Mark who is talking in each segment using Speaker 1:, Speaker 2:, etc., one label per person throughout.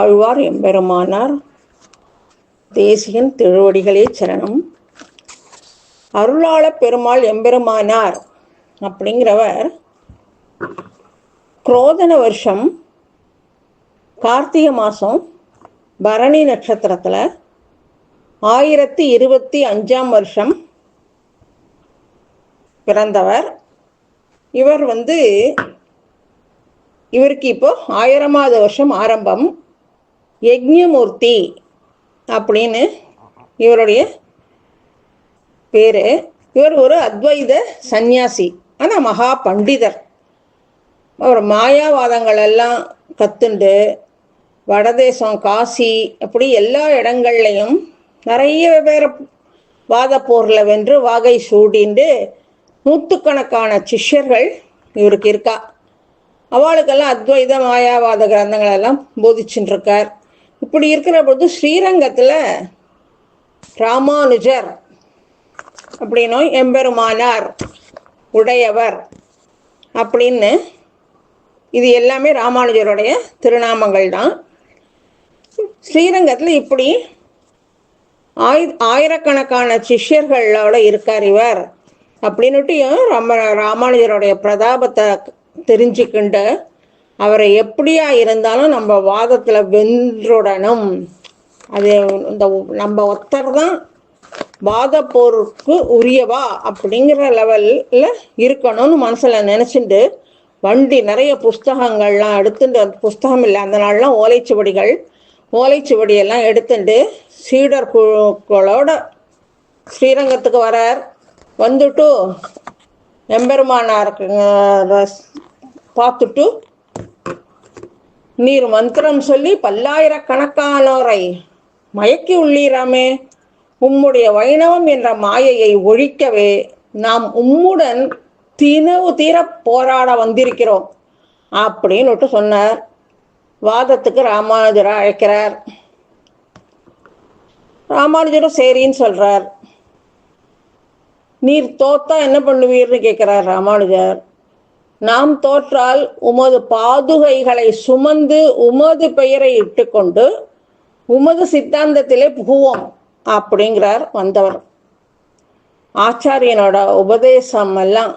Speaker 1: ஆழ்வார் எம்பெருமானார் தேசியன் திருவடிகளே சரணம். அருளாள பெருமாள் எம்பெருமானார் அப்படிங்கிறவர் குரோதன வருஷம் கார்த்திகை மாதம் பரணி நட்சத்திரத்தில் ஆயிரத்தி இருபத்தி அஞ்சாம் வருஷம் பிறந்தவர். இவர் வந்து இவருக்கு இப்போ ஆயிரமாவது வருஷம் ஆரம்பம். யக்ஞமூர்த்தி அப்படின்னு இவருடைய பேர். இவர் ஒரு அத்வைத சந்நியாசி ஆனால் மகா பண்டிதர். அவர் மாயாவாதங்கள் எல்லாம் கத்துண்டு வடதேசம் காசி அப்படி எல்லா இடங்கள்லையும் நிறைய பேர் வாதப்போரில் வென்று வாகை சூடிண்டு நூற்றுக்கணக்கான சிஷ்யர்கள் இவருக்கு இருக்கா. அவளுக்கெல்லாம் அத்வைத மாயாவாத கிரந்தங்களெல்லாம் போதிச்சுட்டுருக்கார் இருக்கார். இப்படி இருக்கிற பொழுது ஸ்ரீரங்கத்தில் ராமானுஜர் அப்படின்னும் எம்பெருமானார் உடையவர் அப்படின்னு இது எல்லாமே ராமானுஜருடைய திருநாமங்கள் தான் ஸ்ரீரங்கத்தில் இப்படி ஆய் ஆயிரக்கணக்கான சிஷ்யர்களோட இருக்கார் இவர் அப்படின்னுட்டு ராம ராமானுஜருடைய பிரதாபத்தை தெரிஞ்சுக்கிண்டு அவரை எப்படியா இருந்தாலும் நம்ம வாதத்தில் வென்றுடணும் அது இந்த நம்ம ஒருத்தர் தான் வாத போருக்கு உரியவா அப்படிங்கிற லெவலில் இருக்கணும்னு மனசில் நினச்சிட்டு வண்டி நிறைய புஸ்தகங்கள்லாம் எடுத்துட்டு புஸ்தகம் இல்லை அந்த நாள்லாம் ஓலைச்சுவடிகள் ஓலைச்சுவடியெல்லாம் எடுத்துட்டு சீடர் குழுக்களோட ஸ்ரீரங்கத்துக்கு வரார். வந்துட்டு எம்பெருமானாருக்கு பார்த்துட்டு நீர் மந்திரம் சொல்லி பல்லாயிரக்கணக்கானோரை மயக்கி உள்ளீராமே. உம்முடைய வைணவம் என்ற மாயையை ஒழிக்கவே நாம் உம்முடன் தினவு தீர போராட வந்திருக்கிறோம் அப்படின்னுட்டு சொன்னார். வாதத்துக்கு ராமானுஜரை அழைக்கிறார். ராமானுஜரும் சரின்னு சொல்றார். நீர் தோத்தா என்ன பண்ணுவீர்னு கேட்கிறார் ராமானுஜர். நாம் தோற்றால் உமது பாதுகைகளை சுமந்து உமது பெயரை இட்டுக்கொண்டு உமது சித்தாந்தத்திலே புகுவோம் அப்படிங்கிறார் வந்தவர். ஆச்சாரியனோட உபதேசம் எல்லாம்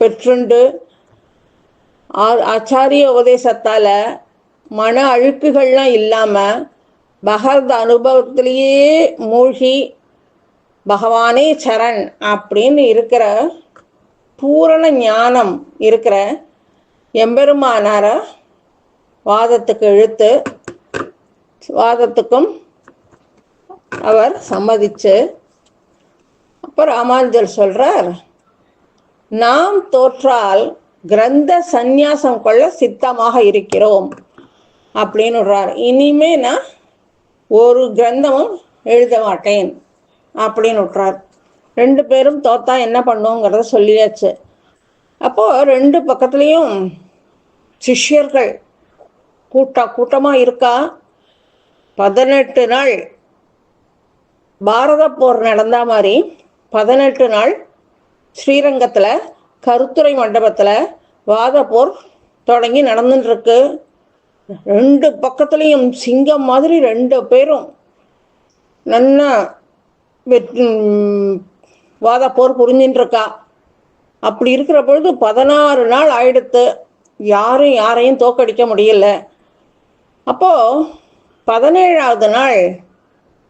Speaker 1: பெற்றுண்டு ஆச்சாரிய உபதேசத்தால மன அழுக்குகள்லாம் இல்லாம பகவத் அனுபவத்திலேயே மூழ்கி பகவானே சரண் அப்படின்னு இருக்கிற பூரண ஞானம் இருக்கிற எம்பெருமானார வாதத்துக்கு இழுத்து வாதத்துக்கும் அவர் சம்மதிச்சு அப்போ ராமாஞ்சல் சொல்றார் நாம் தோற்றால் கிரந்த சந்நியாசம் கொள்ள சித்தமாக இருக்கிறோம் அப்படின்னு விடுறார். இனிமே நான் ஒரு கிரந்தமும் எழுத மாட்டேன் அப்படின்னு விட்றார் ரெண்டு பேரும் தோத்தா என்ன பண்ணுங்கிறத சொல்லியாச்சு. அப்போ ரெண்டு பக்கத்துலேயும் சிஷ்யர்கள் கூட்டம் கூட்டமாக இருக்கா? பதினெட்டு நாள் பாரத போர் நடந்த மாதிரி பதினெட்டு நாள் ஸ்ரீரங்கத்தில் கருத்துறை மண்டபத்தில் வாத போர் தொடங்கி நடந்துட்டுருக்கு. ரெண்டு பக்கத்துலேயும் சிங்கம் மாதிரி ரெண்டு பேரும் நல்லா வாத போர் புரிஞ்சுட்டு இருக்கா அப்படி இருக்கிற பொழுது பதினாறு நாள் ஆயிடுத்து யாரும் யாரையும் தோக்கடிக்க முடியல. அப்போ பதினேழாவது நாள்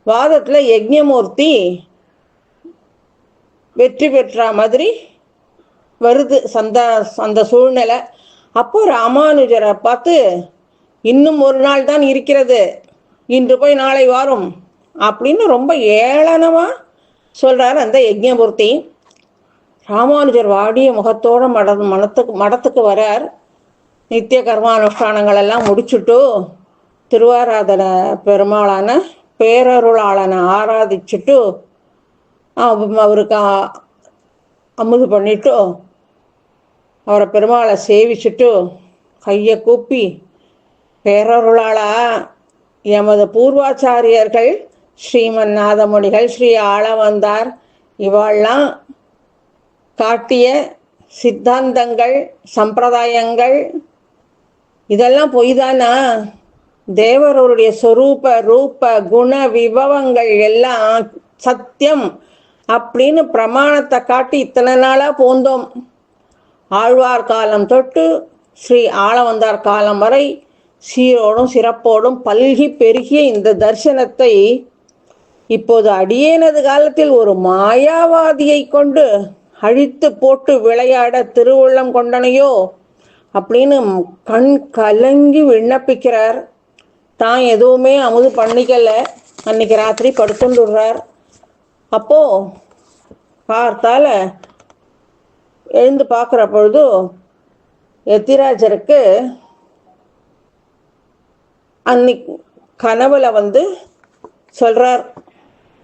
Speaker 1: வாதத்தில் யஜ்ஞமூர்த்தி வெற்றி பெற்ற மாதிரி வருது சந்த அந்த சூழ்நிலை. அப்போ ராமானுஜரை பார்த்து இன்னும் ஒரு நாள் தான் இருக்கிறது. இன்று போய் நாளை வாரும். அப்படின்னு ரொம்ப ஏளனமாக சொல்றார் அந்த யஜ்ஞமூர்த்தி. ராமானுஜர் வாடிய முகத்தோட மட மனத்துக்கு மடத்துக்கு வரார். நித்திய கர்மானுஷ்டானங்கள் எல்லாம் முடிச்சுட்டு திருவாராதன பெருமாளான பேரருளாளனை ஆராதிச்சுட்டு அவருக்கு அமுது பண்ணிட்டு அவரை பெருமாளை சேவிச்சுட்டு கையை கூப்பி பேரருளாளா எமது பூர்வாச்சாரியர்கள் ஸ்ரீமன் நாதமுனிகள் ஸ்ரீ ஆளவந்தார் இவாள்லாம் காட்டிய சித்தாந்தங்கள் சம்பிரதாயங்கள் இதெல்லாம் பொய் தானா தேவருடைய சொரூப ரூப குண விபவங்கள் எல்லாம் சத்தியம் அப்படின்னு பிரமாணத்தை காட்டி இத்தனை நாளாக போந்தோம். ஆழ்வார் காலம் தொட்டு ஸ்ரீ ஆளவந்தார் காலம் வரை சீரோடும் சிறப்போடும் பல்கி பெருகிய இந்த தரிசனத்தை இப்போது அடியேனது காலத்தில் ஒரு மாயாவாதியை கொண்டு அழித்து போட்டு விளையாட திருவுள்ளம் கொண்டனையோ? அப்படின்னு கண் கலங்கி விண்ணப்பிக்கிறார். தான் எதுவுமே அமுது பண்ணிக்கல. அன்னைக்கு ராத்திரி படுத்துண்டுடுறார். அப்போ பார்த்தால எழுந்து பார்க்குற பொழுது எத்திராஜருக்கு அன்னைக்கு கனவுல வந்து சொல்றார்.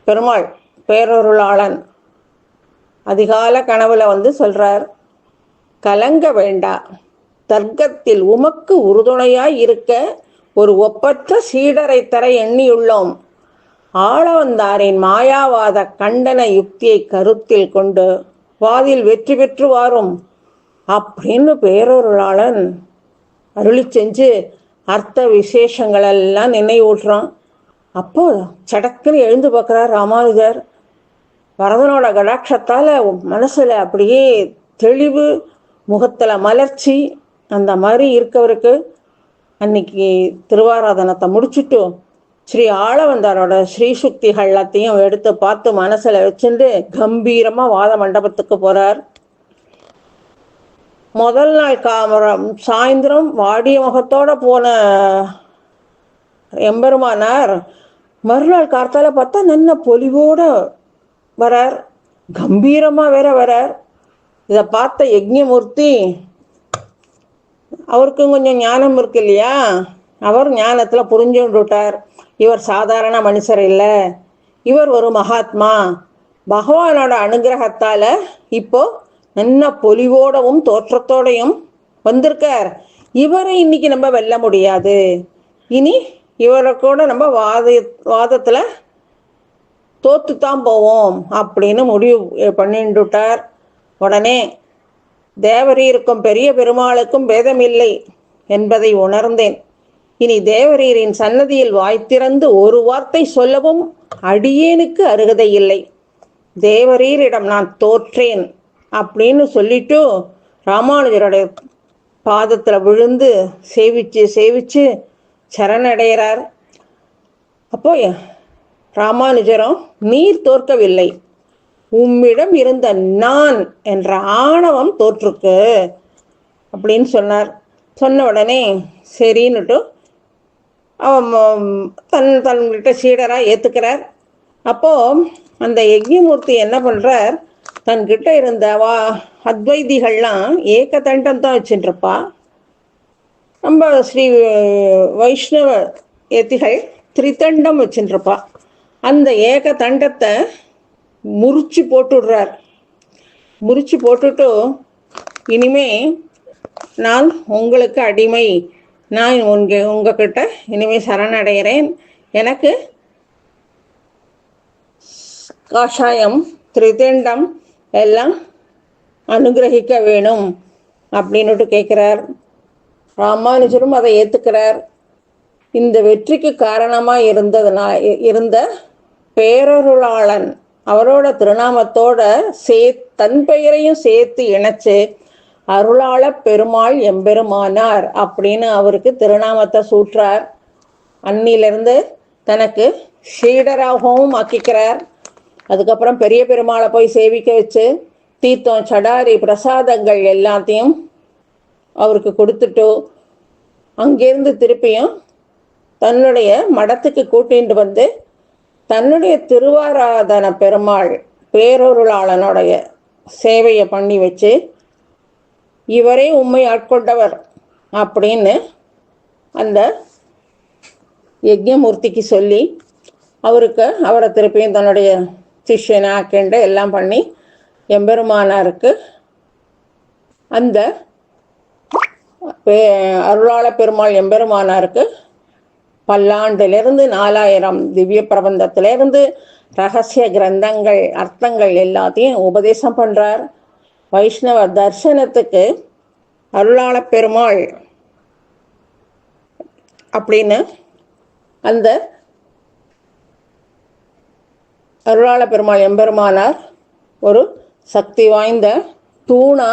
Speaker 1: பெருமாள் பேரொருளாளன். அதிகால கனவுல வந்து சொல்றார் கலங்க வேண்டா. தர்க்கத்தில் உமக்கு உறுதுணையாய் இருக்க ஒரு ஒப்பற்ற சீடரை தர எண்ணியுள்ளோம். ஆளவந்தாரின் மாயாவாத கண்டன யுக்தியை கருத்தில் கொண்டு வாதில் வெற்றி பெற்று வாரும். அப்படின்னு பேரொருளாளன் அருளி செஞ்சு அர்த்த விசேஷங்களெல்லாம் நினைவூட்டுறான். அப்போ சடக்குன்னு எழுந்து பார்க்குறார் ராமானுஜர். வரதனோட கடாட்சத்தால் மனசில் அப்படியே தெளிவு முகத்தில் மலர்ச்சி அந்த மாதிரி இருக்கவருக்கு அன்னைக்கு திருவாராதனத்தை முடிச்சுட்டு ஸ்ரீ ஆளவந்தாரோட ஸ்ரீசுக்திகள் எல்லாத்தையும் எடுத்து பார்த்து மனசில் வச்சுட்டு கம்பீரமாக வாத மண்டபத்துக்கு போகிறார் முதல் நாள் காமரம் சாயந்தரம் வாடிய முகத்தோட போன எம்பெருமானார் மறுநாள் கார்த்தால பார்த்தா நல்ல பொலிவோட வரார். கம்பீரமா வேற வரார். இதை பார்த்த யஜ்யமூர்த்தி அவருக்கும் கொஞ்சம் ஞானம் இருக்கு இல்லையா? அவர் ஞானத்துல புரிஞ்சு விட்டார். இவர் சாதாரண மனுஷர் இல்லை. இவர் ஒரு மகாத்மா. பகவானோட அனுகிரகத்தால இப்போ நல்ல பொலிவோடவும் தோற்றத்தோடையும் வந்திருக்கார். இவரை இன்னைக்கு நம்ம வெல்ல முடியாது. இனி இவரை கூட நம்ம வாத வாதத்தில் தோத்து தான் போவோம் அப்படின்னு முடிவு பண்ணிட்டுட்டார். உடனே தேவரீருக்கும் பெரிய பெருமாளுக்கும் பேதம் இல்லை என்பதை உணர்ந்தேன். இனி தேவரீரின் சன்னதியில் வாய் திறந்து ஒரு வார்த்தை சொல்லவும் அடியேனுக்கு அருகதை இல்லை. தேவரீரிடம் நான் தோற்றேன் அப்படின்னு சொல்லிட்டு ராமானுஜருடைய பாதத்தில் விழுந்து சேவிச்சு சேவிச்சு சரணடைகிறார். அப்போ ராமானுஜரும் நீர் தோற்கவில்லை. உம்மிடம் இருந்த நான் என்ற ஆணவம் தோற்றுக்கு. அப்படின்னு சொன்னார். சொன்ன உடனே சரின்னுட்டு அவன் தன் தன்கிட்ட சீடராக ஏற்றுக்கிறார் அப்போ அந்த யஜ்யமூர்த்தி என்ன பண்ணுறார் தன்கிட்ட இருந்த வா அத்வைதிகள்லாம் ஏக்கதண்டம் தான் வச்சுட்டுருப்பா நம்ம ஸ்ரீ வைஷ்ணவ எத்திகள் திரிதண்டம் வச்சுருப்பா அந்த ஏக தண்டத்தை முறிச்சு போட்டுடுறார். முறிச்சு போட்டுட்டு இனிமே நான் உங்களுக்கு அடிமை. நான் உங்க உங்ககிட்ட இனிமே சரணடைகிறேன். எனக்கு காஷாயம் திரிதண்டம் எல்லாம் அனுகிரகிக்க வேணும். அப்படின்னுட்டு கேட்குறார். ராமானுஜரும் அதை ஏற்றுக்கிறார் இந்த வெற்றிக்கு காரணமாக இருந்ததுனா இருந்த பேரருளாளன் அவரோட திருநாமத்தோட சே தன் பெயரையும் சேர்த்து இணைச்சு அருளாள பெருமாள் எம்பெருமானார் அப்படின்னு அவருக்கு திருநாமத்தை சூற்றார். அன்னிலிருந்து தனக்கு ஷீடராகவும் ஆக்கிக்கிறார். அதுக்கப்புறம் பெரிய பெருமாளை போய் சேவிக்க வச்சு தீர்த்தம் சடாரி பிரசாதங்கள் எல்லாத்தையும் அவருக்கு கொடுத்துட்டோ. அங்கேருந்து திருப்பியும் தன்னுடைய மடத்துக்கு கூட்டிகிட்டு வந்து தன்னுடைய திருவாராதன பெருமாள் பேரொருளாளனுடைய சேவையை பண்ணி வச்சு இவரே உண்மை ஆட்கொண்டவர் அப்படின்னு அந்த யஜ்யமூர்த்திக்கு சொல்லி அவருக்கு அவரை திருப்பியும் தன்னுடைய சிஷ்யனை எல்லாம் பண்ணி எம்பெருமானாருக்கு அந்த அருளாள பெருமாள் எம்பெருமானாருக்கு பல்லாண்டிலிருந்து நாலாயிரம் திவ்ய பிரபந்தத்திலிருந்து ரகசிய கிரந்தங்கள் அர்த்தங்கள் எல்லாத்தையும் உபதேசம் பண்ணுறார் வைஷ்ணவ தர்சனத்துக்கு அருளாள பெருமாள் அப்படின்னு அந்த அருளாள பெருமாள் எம்பெருமானார் ஒரு சக்தி வாய்ந்த தூணா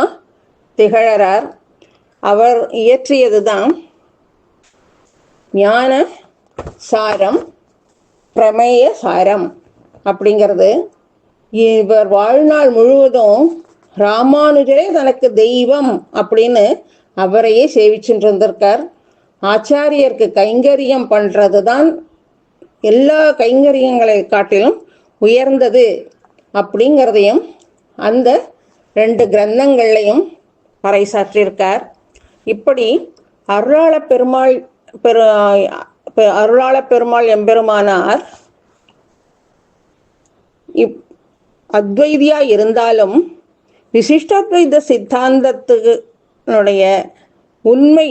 Speaker 1: திகழறார். அவர் இயற்றியது தான் ஞான சாரம் பிரமேய சாரம் அப்படிங்கிறது. இவர் வாழ்நாள் முழுவதும் ராமானுஜரே தனக்கு தெய்வம் அப்படின்னு அவரையே சேவிச்சுட்டு இருந்திருக்கார் ஆச்சாரியருக்கு கைங்கரியம் பண்ணுறது தான் எல்லா கைங்கரியங்களை காட்டிலும் உயர்ந்தது அப்படிங்கிறதையும் அந்த ரெண்டு கிரந்தங்கள்லையும் பறைசாற்றியிருக்கார். இப்படி அருளாள பெருமாள் பெரு அருளாள பெருமாள் எம்பெருமானார் இப் அத்வைதியா இருந்தாலும் விசிஷ்டாத்வைத சித்தாந்தத்துனுடைய உண்மை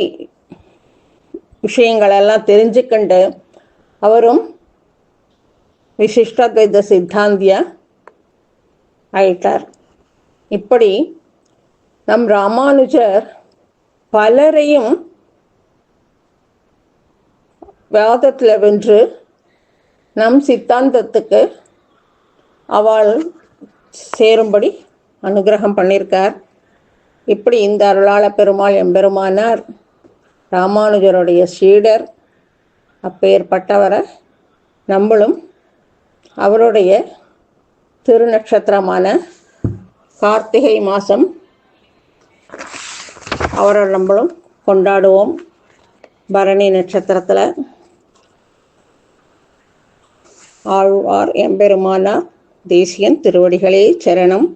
Speaker 1: விஷயங்களெல்லாம் தெரிஞ்சுக்கண்டு அவரும் விசிஷ்டாத்வைத சித்தாந்தியா ஆயிட்டார். இப்படி நம் ராமானுஜர் பலரையும் வாதத்தில் வென்று நம் சித்தாந்தத்துக்கு அவள் சேரும்படி அனுகிரகம் பண்ணியிருக்கார். இப்படி இந்த அருளாள பெருமாள் எம்பெருமானார் ராமானுஜருடைய சீடர் அப்பேற்பட்டவரை நம்மளும் அவருடைய திருநட்சத்திரமான கார்த்திகை மாதம் அவரை நம்மளும் கொண்டாடுவோம். பரணி நட்சத்திரத்தில். ஆழ்வார் எம்பெருமானார் தேசியன் திருவடிகளே சரணம்.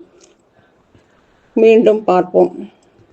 Speaker 1: மீண்டும் பார்ப்போம்.